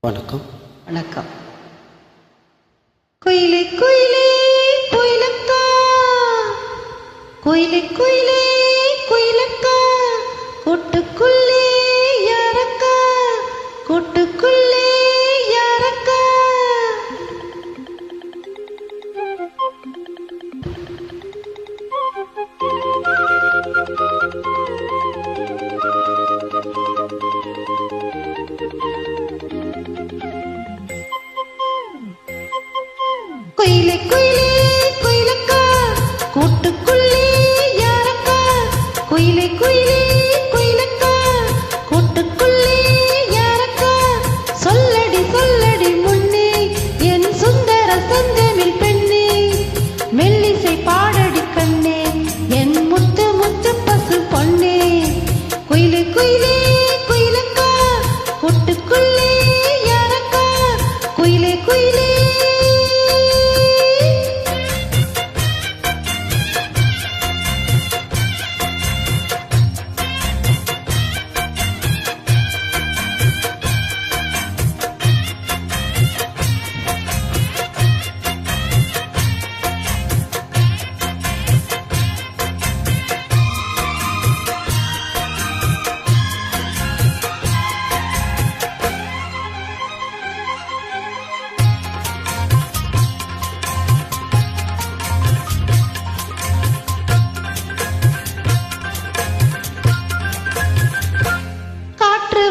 வணக்கம். வணக்கம். குயிலே குயிலே குயிலக்கா. குயிலே குயிலே குயிலக்கா. கூட்டுக்குள்ளே குயிலே குயிலே குயிலக்கா. கூட்டுக்குள்ளே யாரக்கா குயிலே குயிலே குயிலக்கா. கூட்டுக்குள்ளே யாரக்கா? சொல்லடி சொல்லடி முன்னே என் சுந்தர சந்தமில் பெண்ணே. மெல்லிசை பாடடி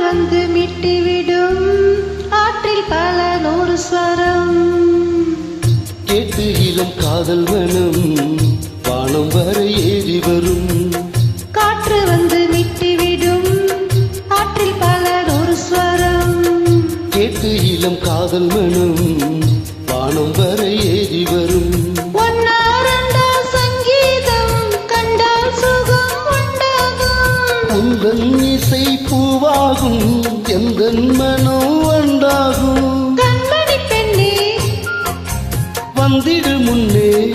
வந்து மீட்டிவிடும். ஆற்றில் பல நூறு ஸ்வரம். கேட்டு இளம் காதல் மனம் வானம் வரை ஏறி வரும். காற்று வந்து மீட்டிவிடும். ஆற்றில் பல நூறு ஸ்வரம். கேட்டு இளம் காதல் மனம் வானம் வரை ஏறி வரும். ஒன்னா பூவாகும் எந்த மனம் பெண்ணே. வந்திடு முன்னே.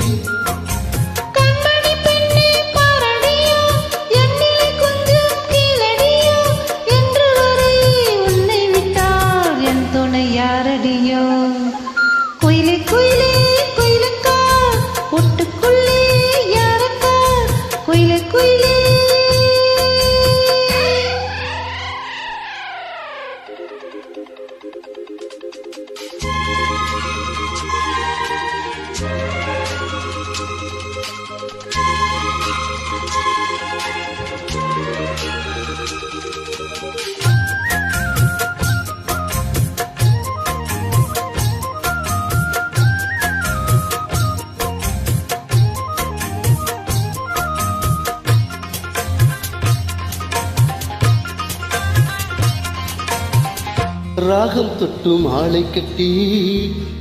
ராகம் தொட்டு மாலை கட்டி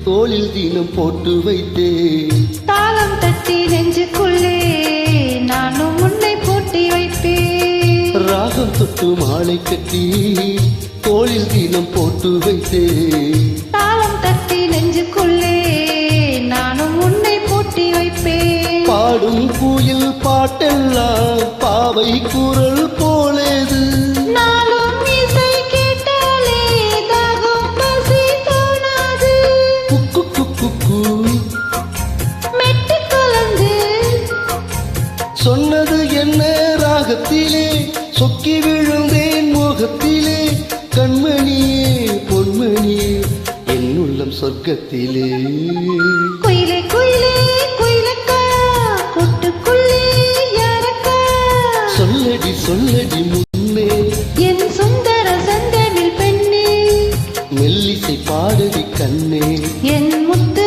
தோளில் தினம் போட்டு வைத்தே தாளம் தட்டி நெஞ்சுக்குள்ளே நான் ராகம் தொட்டு மாலை கட்டி தோளில் தினம் போட்டு வைத்தே. தாளம் தட்டி நெஞ்சுக்குள்ளே நானும் உன்னை பூட்டி வைப்பேன். பாடும் குயில் பாட்டெல்லாம் பாவை குரல் போலேது. சொன்னது என்ன ராகத்திலே? சொக்கி விழுந்தேன் மோகத்திலே. கண்மணியே பொன்மணியே என் உள்ளம் சொர்க்கத்திலே. குயிலே குயிலே சொல்லடி சொல்லடி முன்னே. என் சுந்தர சந்தமில் பெண்ணே. மெல்லிசை பாடடி கண்ணே. என் முத்து